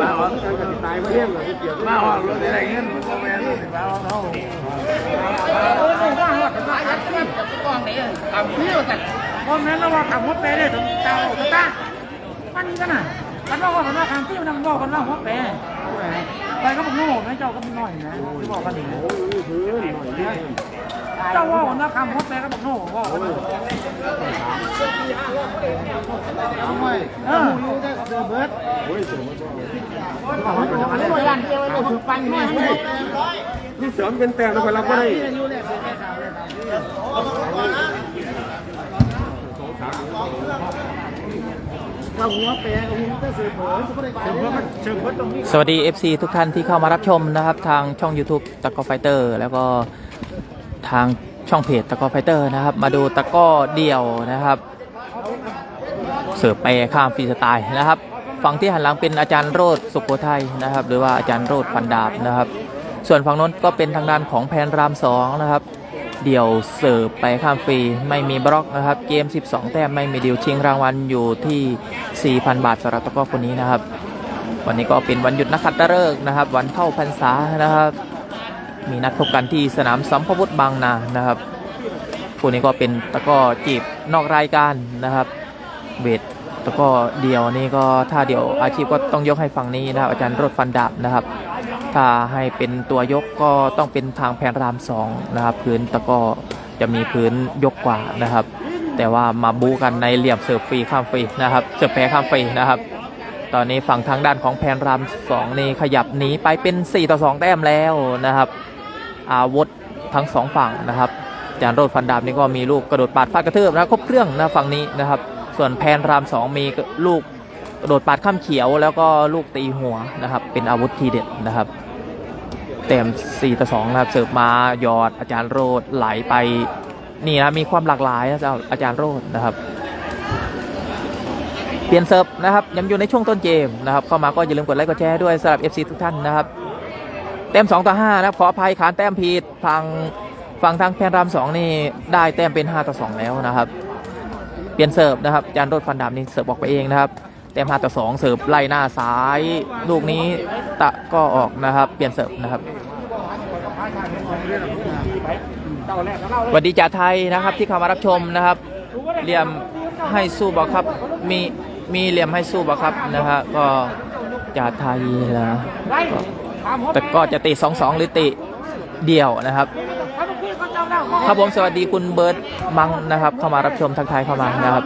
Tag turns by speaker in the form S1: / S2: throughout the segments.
S1: มาหอดตายมาเลี้ยงเลยเกี่ยวมาหอดรถอะไรเงี้ยมันก็แม่นเลยมาหอดเขา
S2: พ่อแม่เราว่าขับรถไปได้ถึงเจ้าตามันกันน่ะกันว่ากันว่าทางที่มันบอกกันว่าหัวแปรไปก็บอกโง่นะเจ้าก็ไม่น้อยนะบอกกันอย่างนี้ เจ้าว่ากันว่าคำหัวแปรก็บอกโง่ว่ากันเออ
S1: ลูกเสริมเป็นแต่งแล้วคนรับก็ได้
S3: สวัสดี FC ทุกท่านที่เข้ามารับชมนะครับ ทางช่อง YouTube ตะกอไฟเตอร์ แล้วก็ ทางช่องเพจตะกอไฟเตอร์นะครับ มาดูตะก้อเดี่ยวนะครับ เสิร์ฟไปข้ามฟรีสไตล์นะครับฝั่งที่หันหลังเป็นอาจารย์โรดสุโขทัยนะครับ หรือว่าอาจารย์โรดฟันดาบนะครับ ส่วนฝั่งน้นก็เป็นทางด้านของแพนรามสองนะครับ เดี่ยวเสิร์ฟไปข้ามฟรีไม่มีบล็อกนะครับ เกม 12 แต้มไม่มีดิวชิงรางวัลอยู่ที่ 4,000 บาทสำหรับตะก้อคนนี้นะครับ วันนี้ก็เป็นวันหยุดนักขัตฤกษ์นะครับ วันเข้าพรรษานะครับ มีนัดพบกันที่สนามสัมภวุฒิบางนานะครับคู่นี้ก็เป็นตะก้อจีบนอกรายการนะครับเวทตะก้อเดียวนี่ก็ถ้าเดียวอาชีพก็ต้องยกให้ฝั่งนี้นะครับอาจารย์รถฟันดาบนะครับ ถ้าให้เป็นตัวยกก็ต้องเป็นทางแพนรามสองนะครับพื้นตะก้อจะมีพื้นยกกว่านะครับ แต่ว่ามาบูกันในเหลี่ยมเสิร์ฟฟรีข้ามฟรีนะครับเสิร์ฟแพ้ข้ามฟรีนะครับตอนนี้ฝั่งทางด้านของแพนรามสองนี่ขยับหนีไปเป็น 4 ต่อ 2 แต้มแล้วนะครับ อาวุธทั้งสองฝั่งนะครับจานโรดฟันดาบนี่ก็มีลูกกระโดดปาดฟาดกระเทือบนะครบเครื่องนะฝั่งนี้นะครับ ส่วนแพนรามสองมีลูกกระโดดปาดข้ามเขียว แล้วก็ลูกตีหัวนะครับ เป็นอาวุธทีเด็ดนะครับเต็ม4ต่อ2นะครับเสิร์ฟมาหยอดอาจารย์โรดไหลไปนี่นะมีความหลากหลายนะอาจารย์โรดนะครับ เปลี่ยนเซิร์ฟนะครับยังอยู่ในช่วงต้นเกมนะครับเข้ามาก็อย่าลืมกดไลค์กดแชร์ด้วยสำหรับ FC ทุกท่านนะครับ แต้ม2ต่อ5นะครับขออภัยขานแต้มผิดทางฝั่งทางแพนราม2นี่ได้แต้มเป็น5ต่อ2แล้วนะครับ เปลี่ยนเซิร์ฟนะครับจานรถฟันดำนี่เสิร์ฟออกไปเองนะครับแต้ม5ต่อ2เสิร์ฟไล่หน้าซ้าย ลูกนี้ตะก็ออกนะครับ เปลี่ยนเสิร์ฟนะครับสวัสดีจ่าไทยนะครับที่เข้ามารับชมนะครับเหลี่ยมให้สู้บอกครับมีมีเหลี่ยมให้สู้บอกครับนะฮะก็จ่าไทยนะก็ แต่ก็จะติสองสองหรือติเดี่ยวนะครับ ครับผมสวัสดีคุณเบิร์ตมังนะครับ เข้ามารับชมทักทายเข้ามานะครับ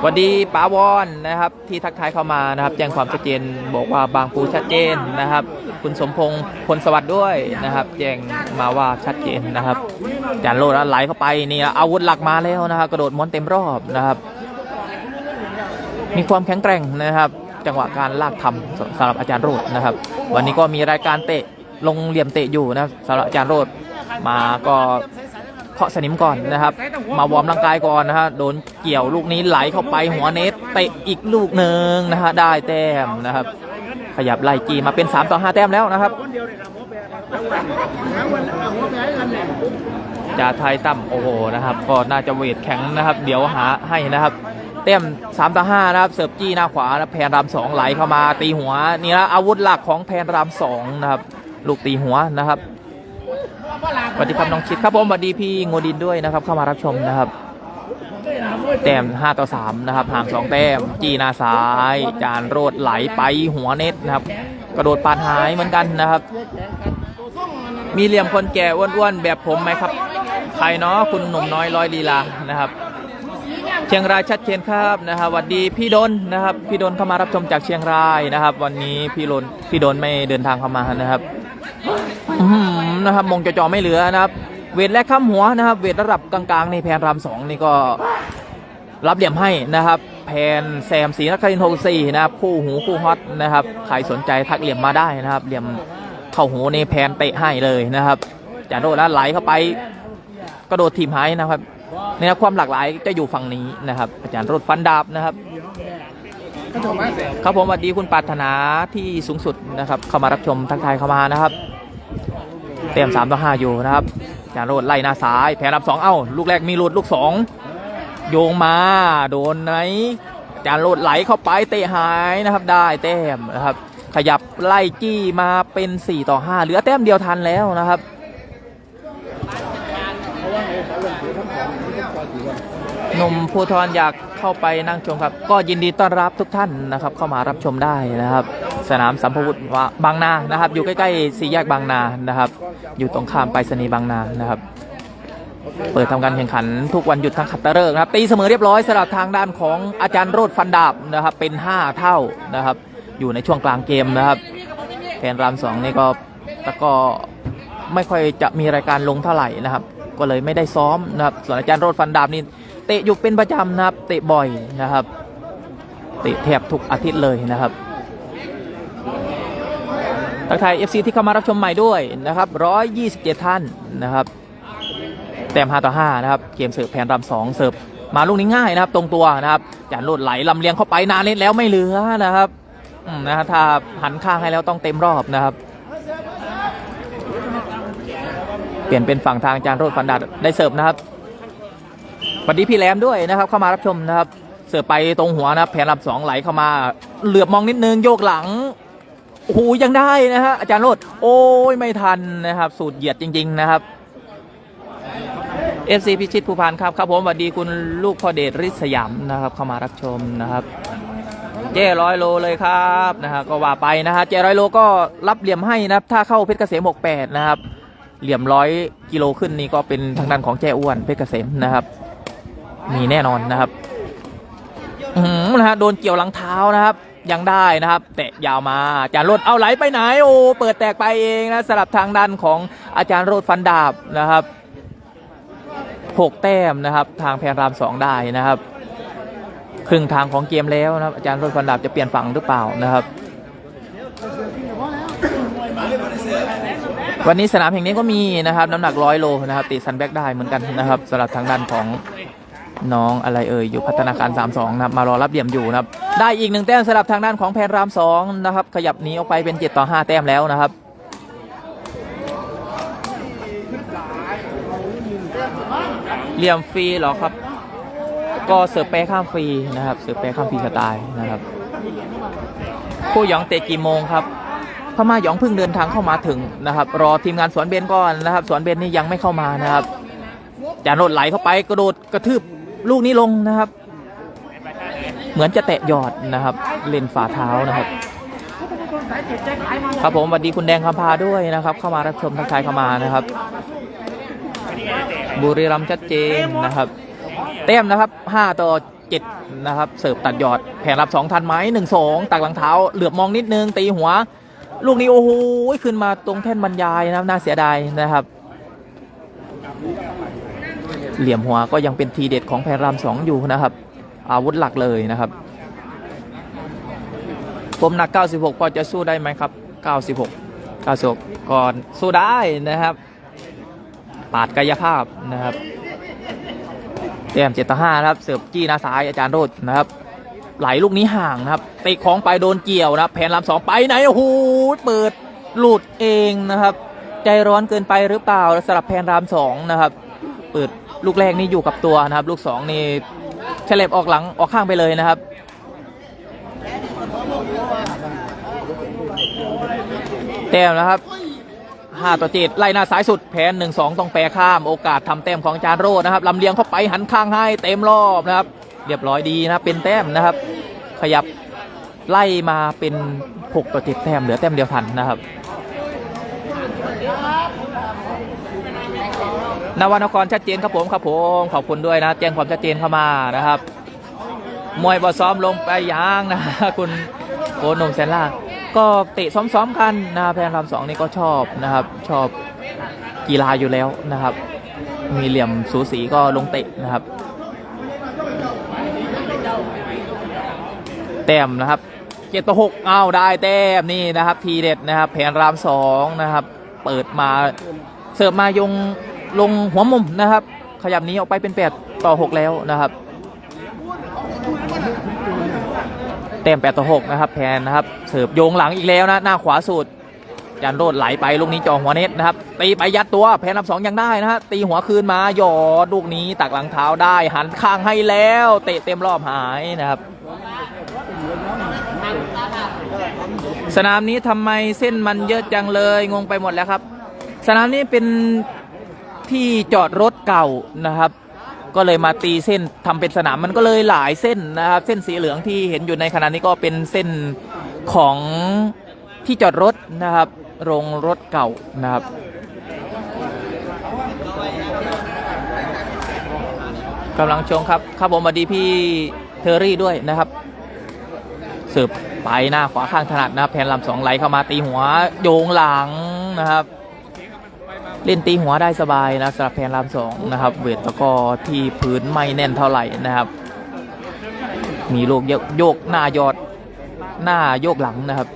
S3: สวัสดีป๋าวอนนะครับ ที่ทักทายเข้ามานะครับ แจ้งความชัดเจนบอกว่าบางปูชัดเจนนะครับ คุณสมพงษ์พลสวัสดิ์ด้วยนะครับ แจ้งมาว่าชัดเจนนะครับจานโลดไหลเข้าไปนี่อาวุธหลักมาแล้วนะครับ กระโดดม้วนเต็มรอบนะครับ มีความแข็งแกร่งนะครับ จังหวะการลากทำสำหรับอาจารย์โรดนะครับ วันนี้ก็มีรายการเตะลงเหลี่ยมเตะอยู่นะครับสำหรับอาจารย์โรดมาก็เคาะสนิมก่อนนะครับ มาวอร์มร่างกายก่อนนะฮะโดนเกี่ยวลูกนี้ไหลเข้าไปหัวเน็ตเตะอีกลูกหนึ่งนะฮะได้แต้มนะครับ ขยับไล่จีมาเป็น3ต่อ5แต้มแล้วนะครับจ่าไทยตั้มโอ้โหนะครับ ก็น่าจะเวทแข็งนะครับ เดี๋ยวหาให้นะครับ ต็ม3ต่อ5นะครับ เสิร์ฟจี้หน้าขวานะแพนราม2ไหลเข้ามาตีหัวนี่นะอาวุธหลักของแพนราม2นะครับ ลูกตีหัวนะครับสวัสดีครับน้องชิดครับผมสวัสดีพี่โงดินด้วยนะครับ เข้ามารับชมนะครับแต้ม5ต่อ3นะครับห่าง2แต้มจีหนาซ้าย จานโรดไหลไปหัวเน็ตนะครับ กระโดดปาดหายเหมือนกันนะครับ มีเหลี่ยมคนแก่อ้วนๆแบบผมไหมครับ ใครเนาะคุณหนุ่มน้อยร้อยลีลานะครับ เชียงรายชัดเจนครับนะครับสวัสดีพี่ดนนะครับพี่ดนเข้ามารับชมจากเชียงรายนะครับ วันนี้พี่ดนพี่ดนไม่เดินทางเข้ามานะครับอื้อหือนะครับมงจอจอไม่เหลือนะครับ เวทและข้ามหัวนะครับ เวทระดับกลางๆในแพนรามสองนี่ก็รับเหลี่ยมให้นะครับ แพนแซมสีนักครินทร์โฮสี่นะครับ คู่หูคู่ฮอตนะครับใครสนใจทักเหลี่ยมมาได้นะครับ เหลี่ยมเข้าหูในแพนเตะให้เลยนะครับจานโดแล้วไหลเข้าไปกระโดดทีมหายนะครับ เนี่ยความหลากหลายจะอยู่ฝั่งนี้นะครับ อาจารย์รถฟันดาบนะครับครับผมสวัสดีคุณปรารถนาที่สูงสุดนะครับเข้ามารับชมทักทายเข้ามานะครับ เต็ม3ต่อ5อยู่นะครับอาจารย์โรดไล่หน้าซ้ายแผนรับ2เอ้าลูกแรกมีหลุดลูก2โยงมาโดนไหนอาจารย์โลดไหลเข้าไปเตะหายนะครับ ได้แต้มนะครับ ขยับไล่จี้มาเป็น 4 ต่อ 5 เหลือแต้มเดียวทันแล้วนะครับ หนุ่มภูทรอยากเข้าไปนั่งชมครับ ก็ยินดีต้อนรับทุกท่านนะครับ เข้ามารับชมได้นะครับ สนามสัมภวุฒิบางนานะครับ อยู่ใกล้ๆสี่แยกบางนานะครับ อยู่ตรงข้ามไปรษณีย์บางนานะครับเปิดทำการแข่งขันทุกวันหยุดทั้งขัตฤกษ์นะครับตีเสมอเรียบร้อยสำหรับทางด้านของอาจารย์โรดฟันดาบนะครับ เป็น 5 เท่านะครับ อยู่ในช่วงกลางเกมนะครับแผนรามสองนี่ก็แต่ก็ไม่ค่อยจะมีรายการลงเท่าไหร่นะครับ ก็เลยไม่ได้ซ้อมนะครับส่วนอาจารย์โรดฟันดาบนี่เตะอยู่เป็นประจำนะครับ เตะบ่อยนะครับ เตะแทบทุกอาทิตย์เลยนะครับทักทาย FC ที่เข้ามารับชมใหม่ด้วยนะครับ 127 ท่านนะครับ แต้ม5ต่อ5นะครับ เกมเสิร์ฟแผนรำสองเสิร์ฟมาลูกนี้ง่ายนะครับ ตรงตัวนะครับจานโลดไหลลำเลียงเข้าไปนานเล่นแล้วไม่เหลือนะครับนะฮะถ้าหันข้างให้แล้วต้องเต็มรอบนะครับ เปลี่ยนเป็นฝั่งทางจานโรดฟันดาดได้เสิร์ฟนะครับวัสดีพี่แรมด้วยนะครับ เข้ามารับชมนะครับ เสิร์ฟไปตรงหัวนะแผนรำสองไหลเข้ามา เหลือบมองนิดนึงโยกหลังโอ้โหยังได้นะฮะอาจารย์โรดโอ้ยไม่ทันนะครับ สูตรเหยียดจริง ๆ นะครับเอฟซีพิชิตภูพานครับครับผมสวัสดีคุณลูกพ่อเดชริษสยามนะครับ เข้ามารับชมนะครับ เจ้ร้อยโลเลยครับนะฮะก็ว่าไปนะฮะเจ้ร้อยโลก็รับเหลี่ยมให้นะครับ ถ้าเข้าเพชรเกษม68นะครับ เหลี่ยมร้อยกิโลขึ้นนี่ก็เป็นทางด้านของแจ้อ้วนเพชรเกษมนะครับ มีแน่นอนนะครับอืมนะฮะโดนเกี่ยวหลังเท้านะครับ ยังได้นะครับ แตะยาวมาอาจารย์โรดเอาไหลไปไหนโอ้เปิดแตกไปเองนะสลับทางด้านของอาจารย์โรดฟันดาบนะครับหกแต้มนะครับ ทางแพนรามสองได้นะครับ ครึ่งทางของเกมแล้วนะครับ อาจารย์รถฟันดาบจะเปลี่ยนฝั่งหรือเปล่านะครับ วันนี้สนามแห่งนี้ก็มีนะครับ น้ำหนักร้อยโลนะครับตีซันแบ็กได้เหมือนกันนะครับสำหรับทางด้านของน้องอะไรเอ่ยอยู่พัฒนาการ3-2นะครับมารอรับเหลี่ยมอยู่นะครับได้อีกหนึ่งแต้มสำหรับทางด้านของแพนรามสองนะครับขยับหนีออกไปเป็น7ต่อ5แต้มแล้วนะครับเหลี่ยมฟรีเหรอครับ ก็เสิร์ฟแปรข้ามฟรีนะครับเสิร์ฟแปรข้ามฟรีสไตล์นะครับคู่หยองเตะกี่โมงครับ พม่าหยองเพิ่งเดินทางเข้ามาถึงนะครับ รอทีมงานสวนเบนก่อนนะครับ สวนเบนนี่ยังไม่เข้ามานะครับจานโรดไหลเข้าไปกระโดดกระทืบลูกนี้ลงนะครับ เหมือนจะเตะหยอดนะครับ เล่นฝ่าเท้านะครับ ครับผมสวัสดีคุณแดงคำพาด้วยนะครับ เข้ามารับชมทักทายเข้ามานะครับ บุรีรัมย์ชัดเจนนะครับ เต็มนะครับ5ต่อ7นะครับ เสิร์ฟตัดยอดแผนรับ 2 ทันไหม1 2ตักหลังเท้าเหลือบมองนิดนึงตีหัว ลูกนี้โอ้โหขึ้นมาตรงแท่นบรรยายนะครับน่าเสียดายนะครับ เหลี่ยมหัวก็ยังเป็นทีเด็ดของแพนรามสองอยู่นะครับ อาวุธหลักเลยนะครับผมหนัก 96 พอจะสู้ได้ไหมครับ 96 96 ก่อนสู้ได้นะครับ ปาดกายภาพนะครับแต้มเจ็ดต่อห้านะครับ เสิร์ฟจี้นาซ้ายอาจารย์โรดนะครับ ไหลลูกนี้ห่างนะครับเตะของไปโดนเกี่ยวนะแผนลำสองไปไหนโอ้โหเปิดหลุดเองนะครับ ใจร้อนเกินไปหรือเปล่าสำหรับแผนรามสองนะครับ เปิดลูกแรกนี่อยู่กับตัวนะครับ ลูกสองนี่เฉลบออกหลังออกข้างไปเลยนะครับแต้มนะครับ5ต่อ7ไล่หน้าซ้ายสุดแผน1 2ต้องแปรข้ามโอกาสทำแต้มของจานโรดนะครับลำเลียงเข้าไปหันข้างให้เต็มรอบนะครับ เรียบร้อยดีนะเป็นแต้มนะครับ ขยับไล่มาเป็น 6 ต่อ 7 แต้มเหลือแต้มเดียวทันนะครับนวนครชัดเจนครับผมครับผมขอบคุณด้วยนะ แจ้งความชัดเจนเข้ามานะครับมวยบอซ้อมลงไปยางนะคุณโกนมแซนล่าก็เตะซ้อมๆกันนะแพนรามสองนี่ก็ชอบนะครับ ชอบกีฬาอยู่แล้วนะครับ มีเหลี่ยมสูสีก็ลงเตะนะครับ แต้มนะครับเจ็ดต่อหกอ้าวได้แต้มนี่นะครับ ทีเด็ดนะครับ แผนรามสองนะครับ เปิดมาเสิร์ฟมายงลงหัวมุมนะครับ ขยับนี้ออกไปเป็นแปดต่อหกแล้วนะครับแต้ม8ต่อ6นะครับแพนนะครับ เสิร์ฟโยงหลังอีกแล้วนะหน้าขวาสุดจานโรดไหลไปลูกนี้จองหัวเน็ตนะครับ ตีไปยัดตัวแพนลำสองยังได้นะฮะตีหัวคืนมาหยอดลูกนี้ตักหลังเท้าได้ หันข้างให้แล้ว เตะเต็มรอบหายนะครับ สนามนี้ทำไมเส้นมันเยอะจังเลยงงไปหมดแล้วครับ สนามนี้เป็นที่จอดรถเก่านะครับ ก็เลยมาตีเส้นทำเป็นสนามมันก็เลยหลายเส้นนะครับ เส้นสีเหลืองที่เห็นอยู่ในขณะนี้ก็เป็นเส้นของที่จอดรถนะครับ โรงรถเก่านะครับกำลังชมครับ ครับผมสวัสดีพี่เทอรี่ด้วยนะครับสืบ ไปหน้าขวาข้างถนัดนะแผนลำสองไหลเข้ามาตีหัวโยงหลังนะครับ เล่นตีหัวได้สบายนะสำหรับแผนลำสองนะครับ เวทแล้วก็ที่พื้นไม่แน่นเท่าไหร่นะครับ มีลูกโยกโยกหน้ายอดหน้าโยกหลังนะครับ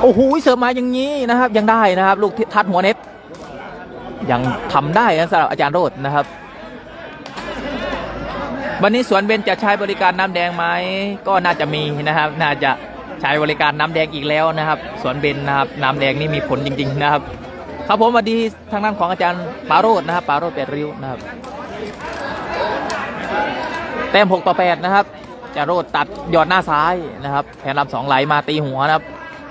S3: โอ้โหเสิร์ฟมาอย่างนี้นะครับ ยังได้นะครับ ลูกทัดหัวเน็ตยังทำได้นะสำหรับอาจารย์โรดนะครับ วันนี้สวนเบญจะใช้บริการน้ำแดงไหมก็น่าจะมีนะครับ น่าจะใช้บริการน้ำแดงอีกแล้วนะครับ สวนเบญนะครับ น้ำแดงนี่มีผลจริง ๆ นะครับ ครับผมสวัสดีทางด้านของอาจารย์ปาโรดนะครับปาโรดแปดริ้วนะครับ แต้ม6ต่อ8นะครับอาจารย์โรดตัดยอดหน้าซ้ายนะครับ แผนลำสองไหลมาตีหัวนะครับ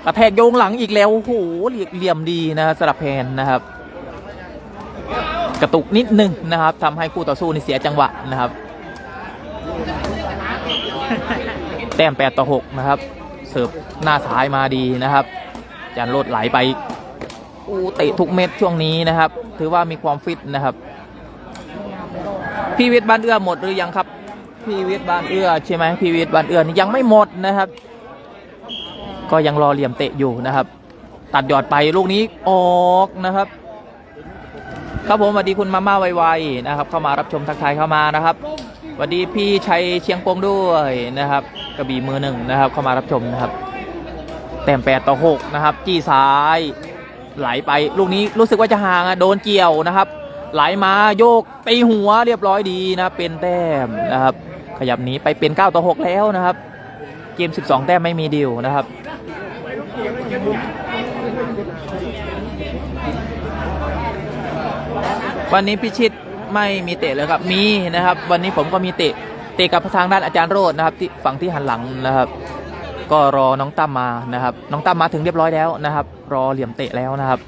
S3: กระแทกโยงหลังอีกแล้วโอ้โหเหลี่ยมดีนะครับสลับแผนนะครับ กระตุกนิดนึงนะครับทำให้คู่ต่อสู้นี่เสียจังหวะนะครับ แต้ม8ต่อ6นะครับ เสิร์ฟหน้าซ้ายมาดีนะครับจารย์โรดไหลไปอู้เตะทุกเม็ดช่วงนี้นะครับ ถือว่ามีความฟิตนะครับ พี่วิทย์บ้านเอื้อหมดหรือยังครับ พี่วิทย์บ้านเอื้อใช่ไหมพี่วิทย์บ้านเอื้อนี่ยังไม่หมดนะครับ ก็ยังรอเหลี่ยมเตะอยู่นะครับ ตัดยอดไปลูกนี้ออกนะครับ ครับผมสวัสดีคุณมาม่าไวๆนะครับ เข้ามารับชมทักทายเข้ามานะครับ วัสดีพี่ชัยเชียงโปงด้วยนะครับ กระบี่มือหนึ่งนะครับ เข้ามารับชมนะครับแต้มแปดต่อหกนะครับ จี้ซ้ายไหลไปลูกนี้รู้สึกว่าจะห่างอะโดนเกี่ยวนะครับ ไหลมาโยกตีหัวเรียบร้อยดีนะเป็นแต้มนะครับ ขยับหนีไปเป็น9ต่อ6แล้วนะครับ เกม 12 แต้มไม่มีดิวนะครับวันนี้พิชิต ไม่มีเตะเลยครับมีนะครับ วันนี้ผมก็มีเตะเตะกับทางด้านอาจารย์โรดนะครับที่ฝั่งที่หันหลังนะครับ ก็รอน้องตั้มมานะครับ น้องตั้มมาถึงเรียบร้อยแล้วนะครับ รอเหลี่ยมเตะแล้วนะครับ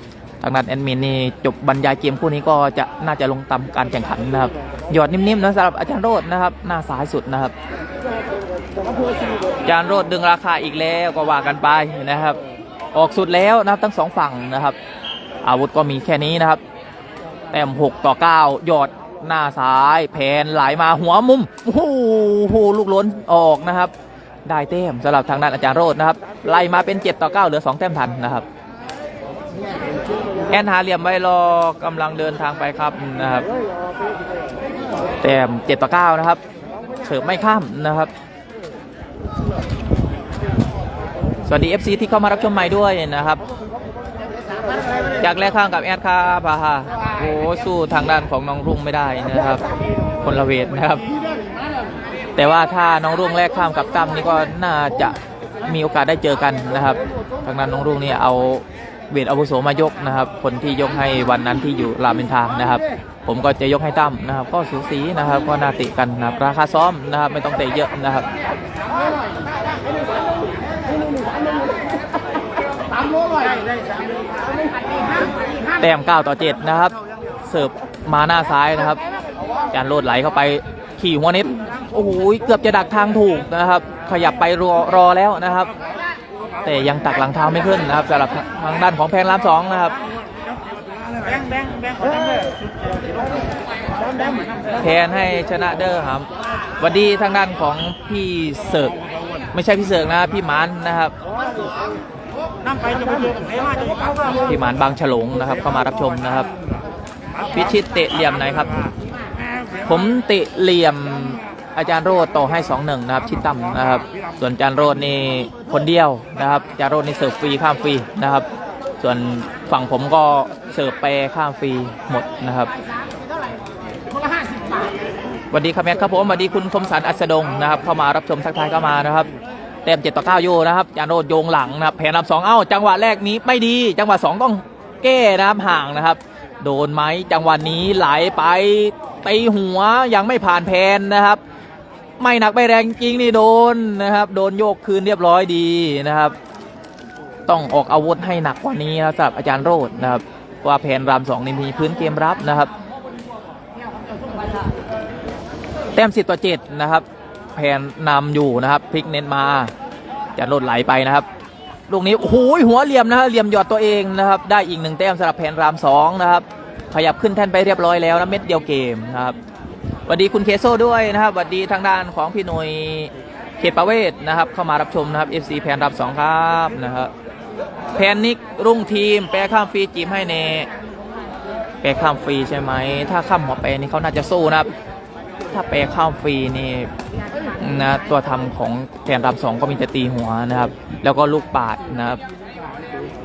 S3: ทางด้านแอดมินนี่จบบรรยายเกมคู่นี้ก็จะน่าจะลงตามการแข่งขันนะครับหยอดนิ่มๆนะสำหรับอาจารย์โรดนะครับหน้าซ้ายสุดนะครับอาจารย์โรดดึงราคาอีกแล้วก็ว่ากันไปนะครับ ออกสุดแล้วนะครับทั้งสองฝั่งนะครับ อาวุธก็มีแค่นี้นะครับ แต้ม6ต่อ9หยอดหน้าซ้ายแผนไหลมาหัวมุมโอ้โหลูกล้นออกนะครับ ได้แต้มสำหรับทางด้านอาจารย์โรดนะครับไล่มาเป็น 7 ต่อ 9 เหลือ 2 แต้มทันนะครับแอนหาเหลี่ยมไว้รอกำลังเดินทางไปครับนะครับ แต้ม7ต่อ9นะครับเสิร์ฟไม่ข้ามนะครับ สวัสดี FC ที่เข้ามารับชมใหม่ด้วยนะครับ จากแรกข้างกับแอดคาพาฮาโอ้สู้ทางด้านของน้องรุ่งไม่ได้นะครับ คนละเวทนะครับ แต่ว่าถ้าน้องรุ่งแรกข้ามกับตั้มนี่ก็น่าจะมีโอกาสได้เจอกันนะครับ ทางด้านน้องรุ่งนี่เอาเวทอาวุโสมายกนะครับ คนที่ยกให้วันนั้นที่อยู่รามอินทรานะครับ ผมก็จะยกให้ตั้มนะครับ ก็สูสีนะครับ ก็น่าติกันนะครับ ราคาซ้อมนะครับ ไม่ต้องเตะเยอะนะครับ แต้ม 9 ต่อ 7 นะครับ เสิร์ฟมาหน้าซ้ายนะครับจานโลดไหลเข้าไปขี่หัวเน็ตโอ้โหเกือบจะดักทางถูกนะครับ ขยับไปรอรอแล้วนะครับ แต่ยังตักหลังเท้าไม่ขึ้นนะครับสำหรับทางด้านของแพนรามสองนะครับ
S2: แบงแบงแบงขอตั้งเลยแบงเหมือน
S3: ให้ชนะเด้อครับวันดีทางด้านของพี่เสิร์กไม่ใช่พี่เสิร์กนะพี่มันนะครับ
S2: ไปจะไปเจอกับเสมาจะเข้าเข้า
S3: พี่หมันบางฉลงนะครับ เข้ามารับชมนะครับ พิชิตเตะเหลี่ยมไหนครับ ผมเตะเหลี่ยมอาจารย์โรดต่อให้2 1นะครับ ชิดต่ำนะครับ ส่วนอาจารย์โรดนี่คนเดียวนะครับอาจารย์โรดนี่เสิร์ฟฟรีข้ามฟรีนะครับ ส่วนฝั่งผมก็เสิร์ฟไปข้ามฟรีหมดนะครับสวัสดีครับแมทครับผมสวัสดีคุณคมสันอัสดงนะครับ เข้ามารับชมทักทายเข้ามานะครับ เต็มเจ็ดต่อเก้าอยู่นะครับจานโรดโยงหลังนะครับแผนรับสองเอ้าจังหวะแรกนี้ไม่ดี จังหวะสองต้องแก้นะครับห่างนะครับ โดนไหมจังหวะนี้ไหลไปตีหัวยังไม่ผ่านแผนนะครับ ไม่หนักไม่แรงจริงนี่โดนนะครับ โดนโยกคืนเรียบร้อยดีนะครับ ต้องออกอาวุธให้หนักกว่านี้นะครับสำหรับอาจารย์โรดนะครับว่าแผนรามสองนี่มีพื้นเกมรับนะครับ แต้มสิบต่อเจ็ดนะครับ แผนนำอยู่นะครับพลิกเน้นมาจารย์โรดไหลไปนะครับลูกนี้โอ้โหหัวเหลี่ยมนะครับเหลี่ยมหยอดตัวเองนะครับ ได้อีกหนึ่งแต้มสำหรับแผนรามสองนะครับ ขยับขึ้นแท่นไปเรียบร้อยแล้วนะเม็ดเดียวเกมนะครับสวัสดีคุณเคโซด้วยนะครับสวัสดีทางด้านของพี่หนุยเขตประเวศนะครับ เข้ามารับชมนะครับ FC แผนรามสองครับนะครับแพนนิกรุ่งทีม แปรข้ามฟรีจีมให้เนแปรข้ามฟรีใช่ไหมถ้าข้ามหัวแปรนี่เขาน่าจะสู้นะครับ ถ้าแปรข้าฟรีนี่นะตัวทำของแทนรามสองก็มีแต่ตีหัวนะครับ แล้วก็ลูกปาดนะครับ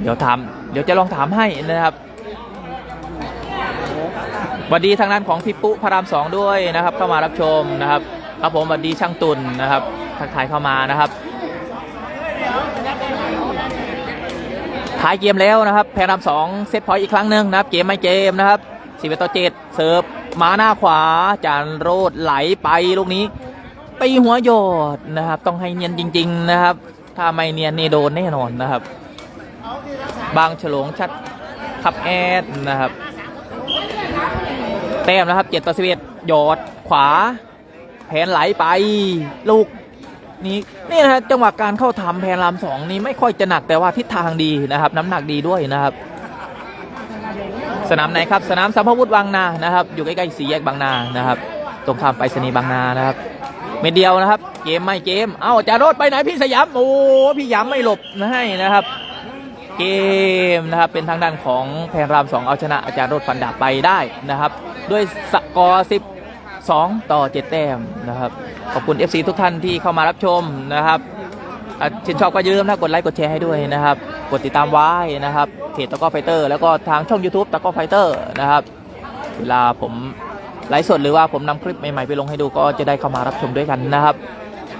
S3: เดี๋ยวถามเดี๋ยวจะลองถามให้นะครับสวัสดีทางด้านของพี่ปุ๊พระรามสองด้วยนะครับ เข้ามารับชมนะครับครับผมสวัสดีช่างตุนนะครับทักทายเข้ามานะครับท้ายเกมแล้วนะครับ แพรนำสองเซตพอยต์อีกครั้งหนึ่งนะครับ เกมไม่เกมนะครับสิบต่อเจ็ดเสิร์ฟ มาหน้าขวาจานโรดไหลไปลูกนี้ตีหัวโยดนะครับ ต้องให้เนียนจริง ๆ นะครับ ถ้าไม่เนียนนี่โดนแน่นอนนะครับ บางฉลงชัดขับแอดนะครับ แต้มนะครับเจ็ดต่อสิบเอ็ดยอดขวา แผนไหลไปลูกนี่นี่นะฮะจังหวะการเข้าทำแพนรามสองนี่ไม่ค่อยจะหนักแต่ว่าทิศทางดีนะครับ น้ำหนักดีด้วยนะครับ สนามไหนครับ สนามสัมภวุฒิบางนานะครับ อยู่ใกล้ๆสี่แยกบางนานะครับ ตรงข้ามไปรษณีย์บางนานะครับเม็ดเดียวนะครับ เกมไม่เกม เอ้าจารถไปไหนพี่สยามโอ้พี่ยามไม่หลบให้นะครับ เกมนะครับเป็นทางด้านของแพนรามสองเอาชนะอาจารย์รถฟันดาบไปได้นะครับ ด้วยสกอร์10 2ต่อ7แต้มนะครับ ขอบคุณ FC ทุกท่านที่เข้ามารับชมนะครับ ชื่นชอบก็อย่าลืมนะกดไลค์กดแชร์ให้ด้วยนะครับ กดติดตามไว้นะครับเพจตะก้อไฟเตอร์ แล้วก็ทางช่อง YouTube ตะก้อไฟเตอร์นะครับ เวลาผมไลฟ์สดหรือว่าผมนำคลิปใหม่ๆไปลงให้ดูก็จะได้เข้ามารับชมด้วยกันนะครับ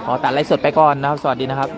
S3: ขอตัดไลฟ์สดไปก่อนนะครับ สวัสดีนะครับ